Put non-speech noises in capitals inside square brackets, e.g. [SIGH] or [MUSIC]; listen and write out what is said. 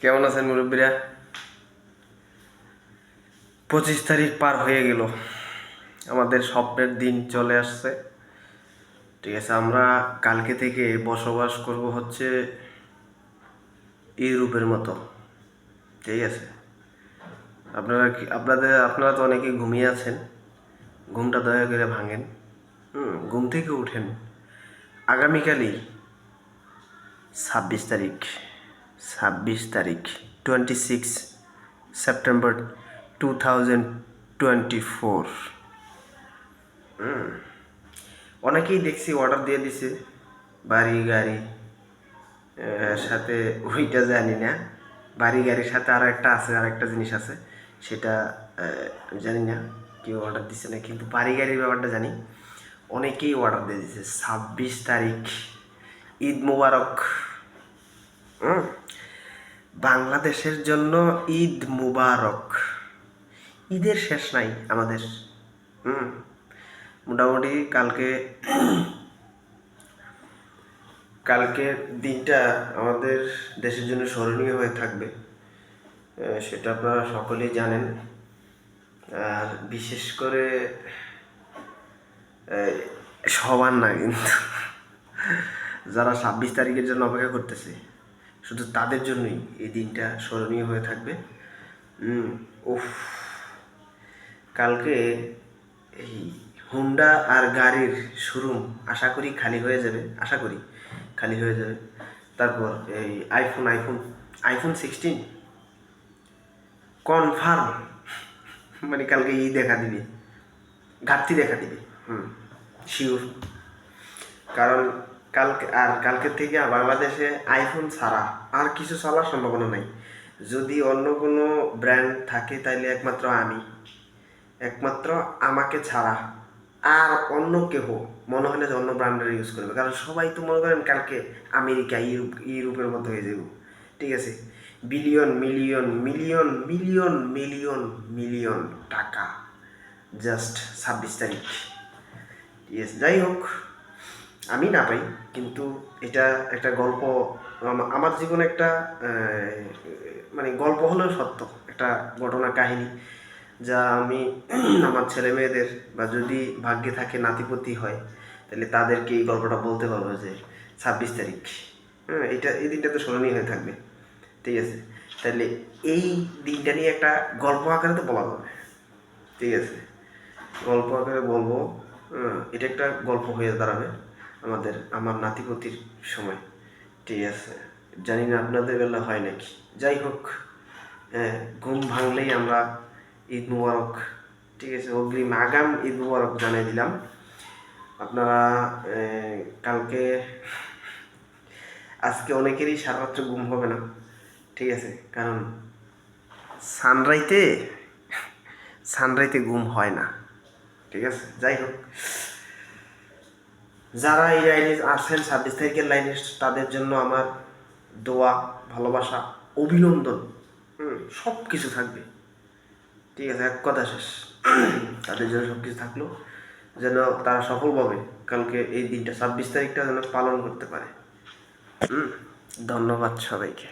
কেমন আছেন মুরব্বীরা? পঁচিশ তারিখ পার হয়ে গেল। আমাদের স্বপ্নের দিন চলে আসছে। ঠিক আছে, আমরা কালকে থেকে বসবাস করব হচ্ছে ইউরোপের মতো। ঠিক আছে? আপনারা কি, আপনাদের, আপনারা তো অনেকেই ঘুমিয়ে আছেন। ঘুমটা দয়া করে ভাঙেন। হুম, ঘুম থেকে উঠেন। আগামীকালই ছাব্বিশ তারিখ। ছাব্বিশ তারিখ twenty six September two thousand twenty four অনেকেই দেখছি অর্ডার দিয়ে দিছে, বাড়ি, গাড়ি সাথে ওইটা জানি না। বাড়ি, গাড়ির সাথে আর একটা আছে আর একটা জিনিস আছে, সেটা জানি না কেউ অর্ডার দিছে না, কিন্তু বাড়ি, গাড়ির ব্যাপারটা জানি। অনেকেই অর্ডার দিয়ে দিছে, ছাব্বিশ তারিখ, ঈদ মুবারক। হুম। বাংলাদেশের জন্য ঈদ মুবারক। ঈদের শেষ নাই আমাদের। হুম, মোটামুটি কালকে কালকের দিনটা আমাদের দেশের জন্য স্মরণীয় হয়ে থাকবে। সেটা আপনারা সকলেই জানেন। আর বিশেষ করে সবার না কিন্তু। যারা ছাব্বিশ তারিখের জন্য অপেক্ষা করতেছে। শুধু তাদের জন্যই এই দিনটা স্মরণীয় হয়ে থাকবে। উফ, কালকে এই হুন্ডা আর গাড়ির শোরুম আশা করি খালি হয়ে যাবে, আশা করি খালি হয়ে যাবে। তারপর এই iPhone iPhone iPhone sixteen confirm মানে কালকে ই দেখা দিবে, ঘাটতি দেখা দিবে, হুম শিওর কারণ কালকে আর কালকে থেকে বাংলাদেশে আইফোন ছাড়া আর কিছু ছাড়ার সম্ভাবনা নাই। যদি অন্য কোনো ব্র্যান্ড থাকে, তাইলে একমাত্র আমি। একমাত্র আমাকে ছাড়া। আর অন্য কেহ, মনে হয় না যে অন্য ব্র্যান্ডের ইউজ করবে। কারণ সবাই তো মনে করেন কালকে আমেরিকা, ইউরোপ ইউরোপের মতো হয়ে যাব ঠিক আছে? Billion million million million million million টাকা। জাস্ট ছাব্বিশ তারিখ। ইয়েস যাই হোক। আমি না পাই, কিন্তু এটা একটা গল্প আমার জীবনে একটা মানে গল্প হলেও সত্য, একটা ঘটনা কাহিনী, যা আমি [CLEARS THROAT] আমার ছেলে মেয়েদের বা যদি ভাগ্যে থাকে নাতিপতি হয়, তাহলে তাদেরকে এই গল্পটা বলতে পারব যে ছাব্বিশ তারিখ। হ্যাঁ এটা, এই দিনটা তো স্মরণীয় হয়ে থাকবে। ঠিক আছে? তাহলে এই দিনটা নিয়ে একটা গল্প আকারে তো বলা যাবে। ঠিক আছে? গল্প আকারে বলব এটা একটা গল্প হয়ে দাঁড়াবে। আমাদের, আমার নাতিপতির সময়। ঠিক আছে? জানি না আপনাদের বেলা হয় নাকি। যাই হোক ঘুম ভাঙলেই আমরা ঈদ মুবারক, ঠিক আছে, অগ্রিম আগাম ঈদ মুবারক জানিয়ে দিলাম। আপনারা কালকে, আজকে অনেকেরই সারা রাত্রে ঘুম হবে না, ঠিক আছে? কারণ সানরাইতে সানরাইতে ঘুম হয় না, ঠিক আছে? যাই হোক যারা এই লাইনে আছেন, ছাব্বিশ তারিখের লাইনে তাদের জন্য আমার দোয়া, ভালোবাসা, অভিনন্দন, হুম সব কিছু থাকবে। ঠিক আছে, এক কথা শেষ। তাদের জন্য সব কিছু থাকল, যেন তারা সফলভাবে কালকে এই দিনটা, ছাব্বিশ তারিখটা যেন পালন করতে পারে। হুম, ধন্যবাদ সবাইকে।